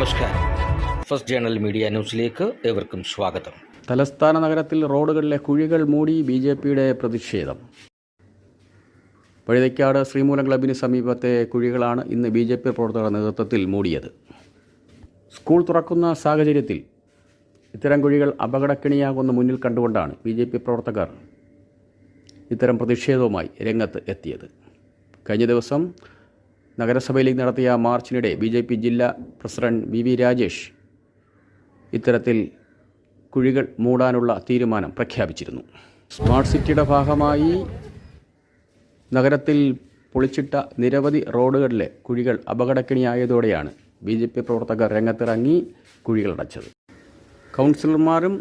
First journal media ന്യൂസിലേക്ക് ഏവർക്കും സ്വാഗതം. തലസ്ഥാന നഗരത്തിൽ റോഡുകളിലെ കുഴികൾ മൂടി ബി ജെ പിയുടെ പ്രതിഷേധം. വഴുതയ്ക്കാട് ശ്രീമൂലം ക്ലബിന് സമീപത്തെ കുഴികളാണ് ഇന്ന് ബി ജെ പി പ്രവർത്തകരുടെ നേതൃത്വത്തിൽ മൂടിയത്. സ്കൂൾ തുറക്കുന്ന സാഹചര്യത്തിൽ ഇത്തരം കുഴികൾ അപകടക്കിണിയാകുന്ന മുന്നിൽ കണ്ടുകൊണ്ടാണ് ബി ജെ പി പ്രവർത്തകർ ഇത്തരം പ്രതിഷേധവുമായി രംഗത്ത് എത്തിയത്. കഴിഞ്ഞ ദിവസം നഗരസഭയിലേക്ക് നടത്തിയ മാർച്ചിനിടെ ബി ജെ പി ജില്ലാ പ്രസിഡന്റ് വി വി രാജേഷ് ഇത്തരത്തിൽ കുഴികൾ മൂടാനുള്ള തീരുമാനം പ്രഖ്യാപിച്ചിരുന്നു. സ്മാർട്ട് സിറ്റിയുടെ ഭാഗമായി നഗരത്തിൽ പൊളിച്ചിട്ട നിരവധി റോഡുകളിലെ കുഴികൾ അപകടക്കിണിയായതോടെയാണ് ബി ജെ പി പ്രവർത്തകർ രംഗത്തിറങ്ങി കുഴികളടച്ചത് കൗൺസിലർമാരും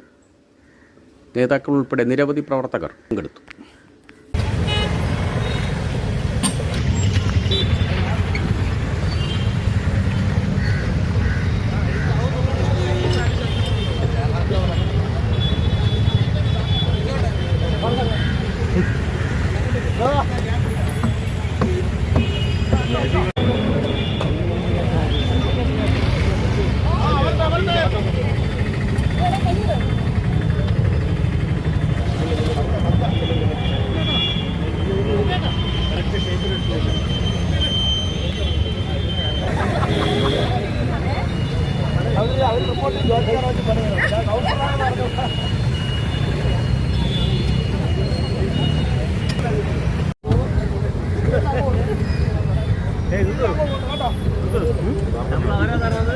നേതാക്കൾ ഉൾപ്പെടെ നിരവധി പ്രവർത്തകർ പങ്കെടുത്തു. ಅವ್ರಿಗೆ ಅವ್ರಿಗೆ ಕೊಟ್ಟು ಜೋರ್ ಅವರಿಗೆ ಬರೋದು ಅವ್ರು നമ്മളാരാ തരാത്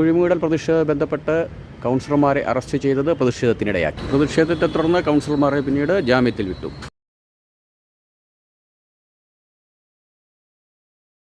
കുഴിമൂടൽ പ്രതിഷേധ ബന്ധപ്പെട്ട് കൗൺസിലർമാരെ അറസ്റ്റ് ചെയ്തത് പ്രതിഷേധത്തിനിടയാക്കി. പ്രതിഷേധത്തെ തുടർന്ന് കൗൺസിലർമാരെ പിന്നീട് ജാമ്യത്തിൽ വിട്ടു.